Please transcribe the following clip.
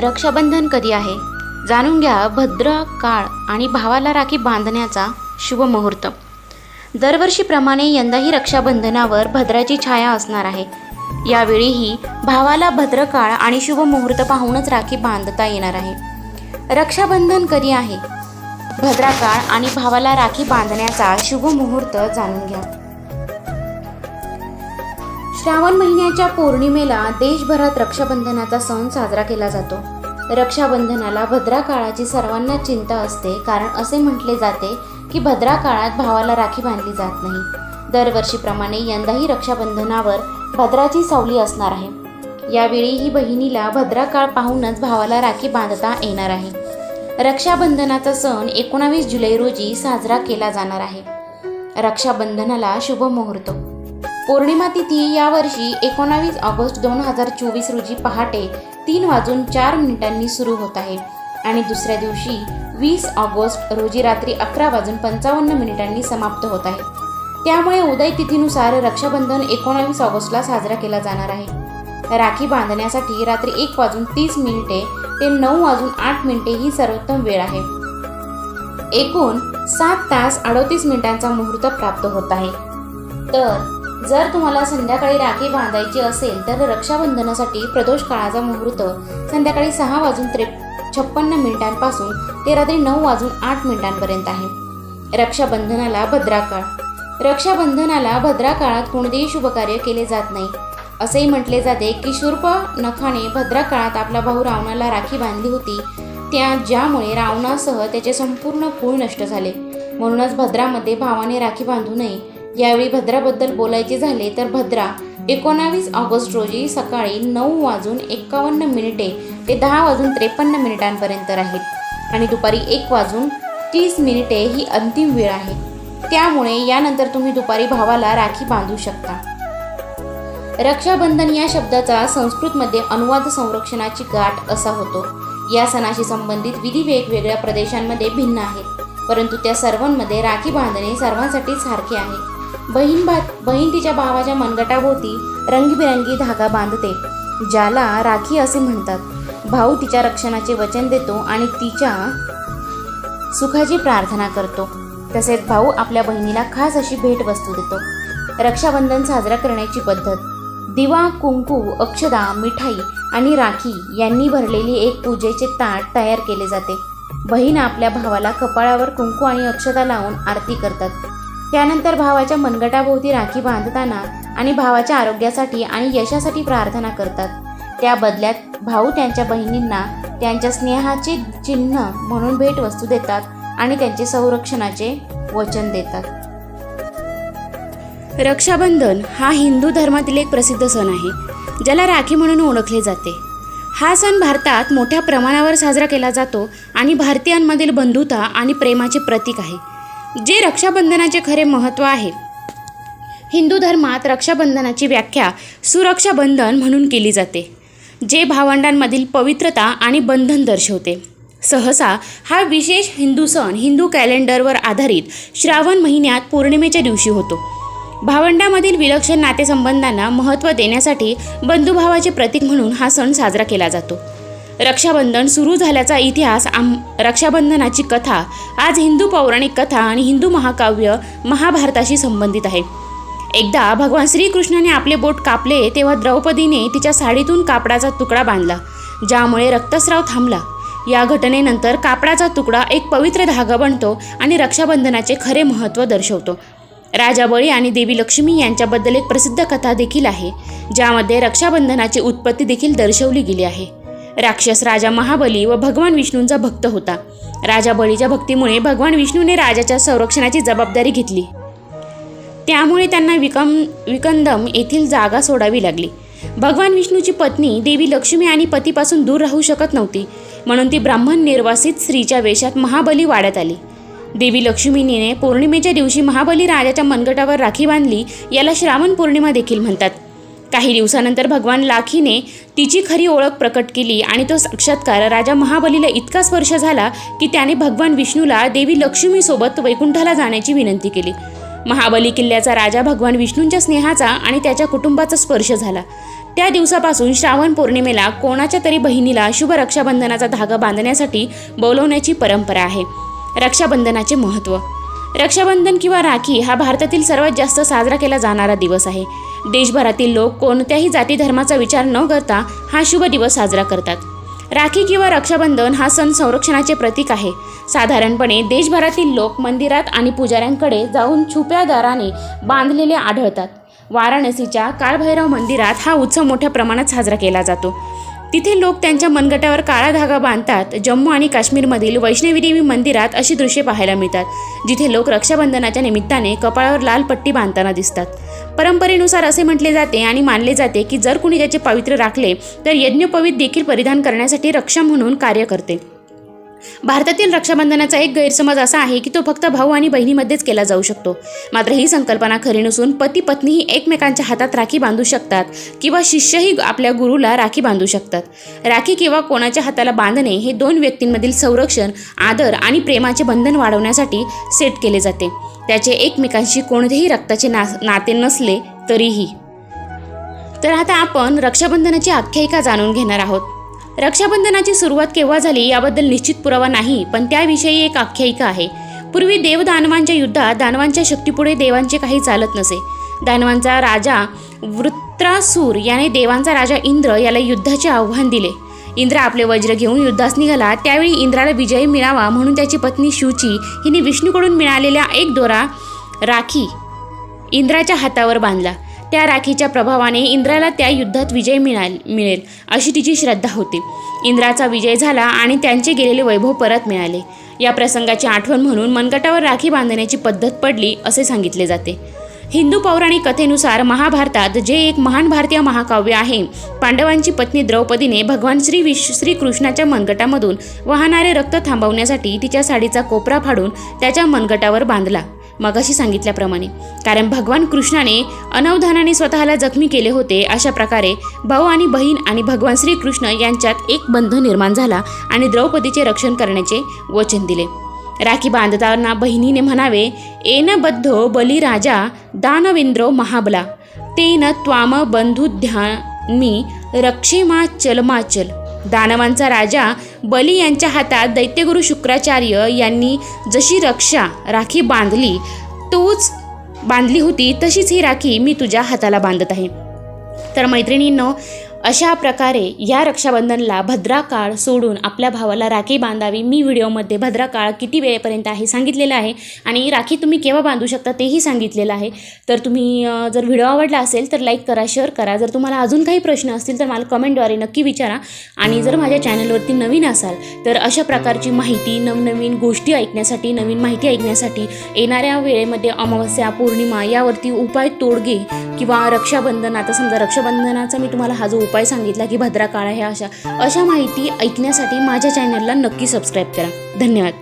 रक्षाबंधन कधी आहे? जाणून घ्या भद्र काळ आणि भावाला राखी बांधण्याचा शुभ मुहूर्त. दरवर्षीप्रमाणे यंदाही रक्षाबंधनावर भद्राची छाया असणार आहे. यावेळीही भावाला भद्रकाळ आणि शुभ मुहूर्त पाहूनच राखी बांधता येणार आहे. रक्षाबंधन कधी आहे? भद्राकाळ आणि भावाला राखी बांधण्याचा शुभ मुहूर्त जाणून घ्या. श्रावण महिन्याच्या पौर्णिमेला देशभरात रक्षाबंधनाचा सण साजरा केला जातो. रक्षाबंधनाला भद्रा काळाची सर्वांना चिंता असते कारण असे म्हटले जाते की भद्रा काळात भावाला राखी बांधली जात नाही. दरवर्षीप्रमाणे यंदाही रक्षाबंधनावर भद्राची सावली असणार आहे. यावेळी ही बहिणीला भद्रा काळ पाहूनच भावाला राखी बांधता येणार आहे. रक्षाबंधनाचा सण एकोणावीस जुलै रोजी साजरा केला जाणार आहे. रक्षाबंधनाला शुभ मुहूर्त. पौर्णिमा तिथी यावर्षी एकोणावीस ऑगस्ट दोन हजार चोवीस रोजी पहाटे तीन वाजून चार मिनिटांनी सुरू होत आहे. आणि दुसऱ्या दिवशी वीस ऑगस्ट रोजी रात्री अकरा वाजून पंचावन्न मिनिटांनी समाप्त होत आहे. त्यामुळे उदय तिथीनुसार रक्षाबंधन एकोणावीस ऑगस्टला साजरा केला जाणार आहे. राखी बांधण्यासाठी रात्री एक वाजून तीस मिनिटे ते नऊ वाजून आठ मिनिटे ही सर्वोत्तम वेळ आहे. एकूण सात तास अडोतीस मिनिटांचा मुहूर्त प्राप्त होत आहे. तर जर तुम्हाला संध्याकाळी राखी बांधायची असेल तर रक्षाबंधनासाठी प्रदोष काळाचा मुहूर्त संध्याकाळी सहा वाजून त्रे छप्पन्न मिनिटांपासून ते रात्री नऊ वाजून आठ मिनिटांपर्यंत आहे. रक्षाबंधनाला भद्राकाळ रक्षाबंधनाला भद्रा काळात कोणतेही शुभकार्य केले जात नाही. असेही म्हटले जाते की शूर्प नखाने भद्रा काळात आपला भाऊ रावणाला राखी बांधली होती. त्या ज्यामुळे रावणासह त्याचे संपूर्ण कुळ नष्ट झाले. म्हणूनच भद्रामध्ये भावाने राखी बांधू नये. यावेळी भद्राबद्दल बोलायचे झाले तर भद्रा एकोणावीस ऑगस्ट रोजी सकाळी नऊ वाजून एक्कावन्न मिनिटे ते दहा वाजून त्रेपन्न मिनिटांपर्यंत राहील आणि दुपारी एक वाजून तीस मिनिटे ही अंतिम वेळ आहे. त्यामुळे यानंतर तुम्ही दुपारी भावाला राखी बांधू शकता. रक्षाबंधन या शब्दाचा संस्कृतमध्ये अनुवाद संरक्षणाची गाठ असा होतो. या सणाशी संबंधित विधी वेगवेगळ्या प्रदेशांमध्ये भिन्न आहेत परंतु त्या सर्वांमध्ये राखी बांधणे सर्वांसाठी सारखे आहे. बहीण बा बहीण तिच्या भावाच्या मनगटाभोवती रंगीबिरंगी धागा बांधते ज्याला राखी असे म्हणतात. भाऊ तिच्या रक्षणाचे वचन देतो आणि तिच्या सुखाची प्रार्थना करतो. तसेच भाऊ आपल्या बहिणीला खास अशी भेटवस्तू देतो. रक्षाबंधन साजरा करण्याची पद्धत. दिवा कुंकू अक्षदा मिठाई आणि राखी यांनी भरलेली एक पूजेचे ताट तयार केले जाते. बहीण आपल्या भावाला कपाळावर कुंकू आणि अक्षदा लावून आरती करतात. त्यानंतर भावाच्या मनगटाभोवती राखी बांधताना आणि भावाच्या आरोग्यासाठी आणि यशासाठी प्रार्थना करतात. त्या बदल्यात भाऊ त्यांच्या बहिणींना त्यांच्या स्नेहाचे चिन्ह म्हणून भेटवस्तू देतात आणि त्यांचे संरक्षणाचे वचन देतात. रक्षाबंधन हा हिंदू धर्मातील एक प्रसिद्ध सण आहे ज्याला राखी म्हणून ओळखले जाते. हा सण भारतात मोठ्या प्रमाणावर साजरा केला जातो आणि भारतीयांमधील बंधुता आणि प्रेमाचे प्रतीक आहे. जे रक्षाबंधनाचे खरे महत्त्व आहे. हिंदू धर्मात रक्षाबंधनाची व्याख्या सुरक्षाबंधन म्हणून केली जाते जे भावंडांमधील पवित्रता आणि बंधन दर्शवते. सहसा हा विशेष हिंदू सण हिंदू कॅलेंडरवर आधारित श्रावण महिन्यात पौर्णिमेच्या दिवशी होतो. भावंडामधील विलक्षण नातेसंबंधांना महत्त्व देण्यासाठी बंधुभावाचे प्रतीक म्हणून हा सण साजरा केला जातो. रक्षाबंधन सुरू झाल्याचा इतिहास आम रक्षाबंधनाची कथा आज हिंदू पौराणिक कथा आणि हिंदू महाकाव्य महाभारताशी संबंधित आहे. एकदा भगवान श्रीकृष्णाने आपले बोट कापले तेव्हा द्रौपदीने तिच्या साडीतून कापडाचा तुकडा बांधला ज्यामुळे रक्तस्राव थांबला. या घटनेनंतर कापडाचा तुकडा एक पवित्र धागा बनतो आणि रक्षाबंधनाचे खरे महत्त्व दर्शवतो. राजा बळी आणि देवी लक्ष्मी यांच्याबद्दल एक प्रसिद्ध कथा देखील आहे ज्यामध्ये रक्षाबंधनाची उत्पत्ती देखील दर्शवली गेली आहे. राक्षस राजा महाबली व भगवान विष्णूंचा भक्त होता. राजा बळीच्या भक्तीमुळे भगवान विष्णूने राजाच्या संरक्षणाची जबाबदारी घेतली. त्यामुळे त्यांना विकम विकंदम येथील जागा सोडावी लागली. भगवान विष्णूची पत्नी देवी लक्ष्मी आणि पतीपासून दूर राहू शकत नव्हती म्हणून ती ब्राह्मण निर्वासित स्त्रीच्या वेशात महाबली वाड्यात आली. देवी लक्ष्मीने पौर्णिमेच्या दिवशी महाबली राजाच्या मनगटावर राखी बांधली याला श्रावण पौर्णिमा देखील म्हणतात. काही दिवसानंतर भगवान लाखीने तिची खरी ओळख प्रकट केली आणि तो साक्षात्कार राजा महाबलीला इतका स्पर्श झाला की त्याने भगवान विष्णूला देवी लक्ष्मीसोबत वैकुंठाला जाण्याची विनंती केली. महाबली किल्ल्याचा राजा भगवान विष्णूंच्या स्नेहाचा आणि त्याच्या कुटुंबाचा स्पर्श झाला. त्या दिवसापासून श्रावण पौर्णिमेला कोणाच्या तरी बहिणीला शुभ रक्षाबंधनाचा धागा बांधण्यासाठी बोलवण्याची परंपरा आहे. रक्षाबंधनाचे महत्त्व. रक्षाबंधन किंवा राखी हा भारतातील सर्वात जास्त साजरा केला जाणारा दिवस आहे. देशभरातील लोक कोणत्याही जाती धर्माचा विचार न करता हा शुभ दिवस साजरा करतात. राखी किंवा रक्षाबंधन हा सण संरक्षणाचे प्रतीक आहे. साधारणपणे देशभरातील लोक मंदिरात आणि पुजाऱ्यांकडे जाऊन छुप्या दाराने बांधलेले आढळतात. वाराणसीच्या काळभैरव मंदिरात हा उत्सव मोठ्या प्रमाणात साजरा केला जातो. तिथे लोक त्यांच्या मनगटावर काळा धागा बांधतात जम्मू आणि काश्मीरमधील वैष्णवी देवी मंदिरात अशी दृश्ये पाहायला मिळतात जिथे लोक रक्षाबंधनाच्या निमित्ताने कपाळावर लाल पट्टी बांधताना दिसतात. परंपरेनुसार असे म्हटले जाते आणि मानले जाते की जर कुणी त्याचे पावित्र्य राखले तर यज्ञोपवीत देखील परिधान करण्यासाठी रक्षा म्हणून कार्य करते. भारतातील रक्षाबंधनाचा एक गैरसमज असा आहे की तो फक्त भाऊ आणि बहिणीमध्येच केला जाऊ शकतो. मात्र ही संकल्पना खरी नसून पती पत्नीही एकमेकांच्या हातात राखी बांधू शकतात किंवा शिष्यही आपल्या गुरुला राखी बांधू शकतात. राखी किंवा कोणाच्या हाताला बांधणे हे दोन व्यक्तींमधील संरक्षण आदर आणि प्रेमाचे बंधन वाढवण्यासाठी सेट केले जाते. त्याचे एकमेकांशी कोणतेही रक्ताचे ना नाते नसले तरीही. तर आता आपण रक्षाबंधनाची आख्यायिका जाणून घेणार आहोत. रक्षाबंधनाची सुरुवात केव्हा झाली याबद्दल निश्चित पुरावा नाही पण त्याविषयी एक आख्यायिका आहे. पूर्वी देव दानवांच्या युद्धात दानवांच्या शक्तीपुढे देवांचे काही चालत नसे. दानवांचा राजा वृत्रासूर याने देवांचा राजा इंद्र याला युद्धाचे आव्हान दिले. इंद्र आपले वज्र घेऊन युद्धास निघाला. त्यावेळी इंद्राला विजय मिळावा म्हणून त्याची पत्नी शिवची हिने विष्णूकडून मिळालेल्या एक दोरा राखी इंद्राच्या हातावर बांधला. त्या राखीच्या प्रभावाने इंद्राला त्या युद्धात विजय मिळाल मिळेल अशी तिची श्रद्धा होती. इंद्राचा विजय झाला आणि त्यांचे गेलेले वैभव परत मिळाले. या प्रसंगाची आठवण म्हणून मनगटावर राखी बांधण्याची पद्धत पडली असे सांगितले जाते. हिंदू पौराणिक कथेनुसार महाभारतात जे एक महान भारतीय महाकाव्य आहे पांडवांची पत्नी द्रौपदीने भगवान श्री विश्व श्रीकृष्णाच्या मनगटामधून वाहणारे रक्त थांबवण्यासाठी तिच्या साडीचा कोपरा फाडून त्याच्या मनगटावर बांधला. मगाशी सांगितल्याप्रमाणे. कारण भगवान कृष्णाने अनवधानाने स्वतःला जखमी केले होते अशा प्रकारे भाऊ आणि बहीण आणि भगवान श्रीकृष्ण यांच्यात एक बंध निर्माण झाला आणि द्रौपदीचे रक्षण करण्याचे वचन दिले. राखी बांधताना बहिणीने म्हणावे एन बद्धो बलिराजा दानवेंद्रो महाबला. तेन त्वाम बंधुध्यामी रक्षेमाचलमाचल. दानवांचा राजा बली यांच्या हातात दैत्यगुरु शुक्राचार्य यांनी जशी रक्षा राखी बांधली तोच बांधली होती तशीच ही राखी मी तुझ्या हाताला बांधत आहे. तर मैत्रिणींनो अशा प्रकारे या रक्षाबंधनला भद्रा काळ सोडून आपल्या भावाला राखी बांधावी मी व्हिडिओमध्ये भद्रा काळ किती वेळेपर्यंत आहे सांगितलेलं आहे आणि राखी तुम्ही केव्हा बांधू शकता तेही सांगितलेलं आहे. तर तुम्ही जर व्हिडिओ आवडला असेल तर लाईक करा शेअर करा. जर तुम्हाला अजून काही प्रश्न असतील तर मला कमेंटद्वारे नक्की विचारा. आणि जर माझ्या चॅनलवरती नवीन असाल तर अशा प्रकारची माहिती नवनवीन गोष्टी ऐकण्यासाठी नवीन माहिती ऐकण्यासाठी येणाऱ्या वेळेमध्ये अमावस्या पौर्णिमा यावरती उपाय तोडगे किंवा रक्षाबंधन आता समजा रक्षाबंधनाचा मी तुम्हाला हा जो उपाय सांगितला की भद्रा काळा ह्या अशा. अशा माहिती ऐकण्यासाठी माझ्या चॅनलला नक्की सबस्क्राईब करा. धन्यवाद.